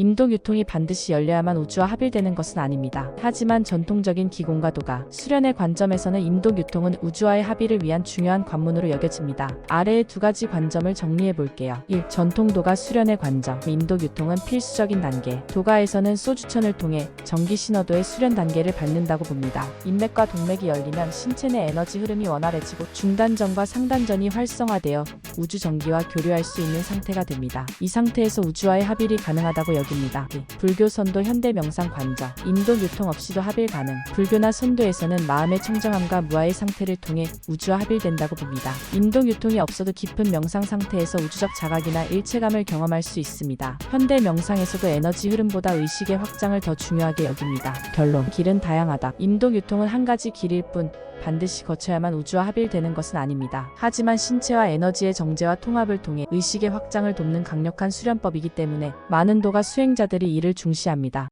임도 유통이 반드시 열려야만 우주와 합일되는 것은 아닙니다. 하지만 전통적인 기공과 도가, 수련의 관점에서는 임도 유통은 우주와의 합의를 위한 중요한 관문으로 여겨집니다. 아래의 두 가지 관점을 정리해 볼게요. 1. 전통 도가 수련의 관점. 임도 유통은 필수적인 단계. 도가에서는 소주천을 통해 전기 신호도의 수련 단계를 밟는다고 봅니다. 인맥과 동맥이 열리면 신체 내 에너지 흐름이 원활해지고 중단전과 상단전이 활성화되어 우주 전기와 교류할 수 있는 상태가 됩니다. 이 상태에서 우주와의 합일이 가능하다고 여깁니다. 이, 불교 선도 현대 명상 관저 인도 유통 없이도 합일 가능. 불교나 선도에서는 마음의 청정함과 무아의 상태를 통해 우주와 합일된다고 봅니다. 인도 유통이 없어도 깊은 명상 상태에서 우주적 자각이나 일체감을 경험할 수 있습니다. 현대 명상에서도 에너지 흐름보다 의식의 확장을 더 중요하게 여깁니다. 결론 길은 다양하다. 인도 유통은 한 가지 길일 뿐 반드시 거쳐야만 우주와 합일되는 것은 아닙니다. 하지만 신체와 에너지의 정제와 통합을 통해 의식의 확장을 돕는 강력한 수련법이기 때문에 많은 도가 수행자들이 이를 중시합니다.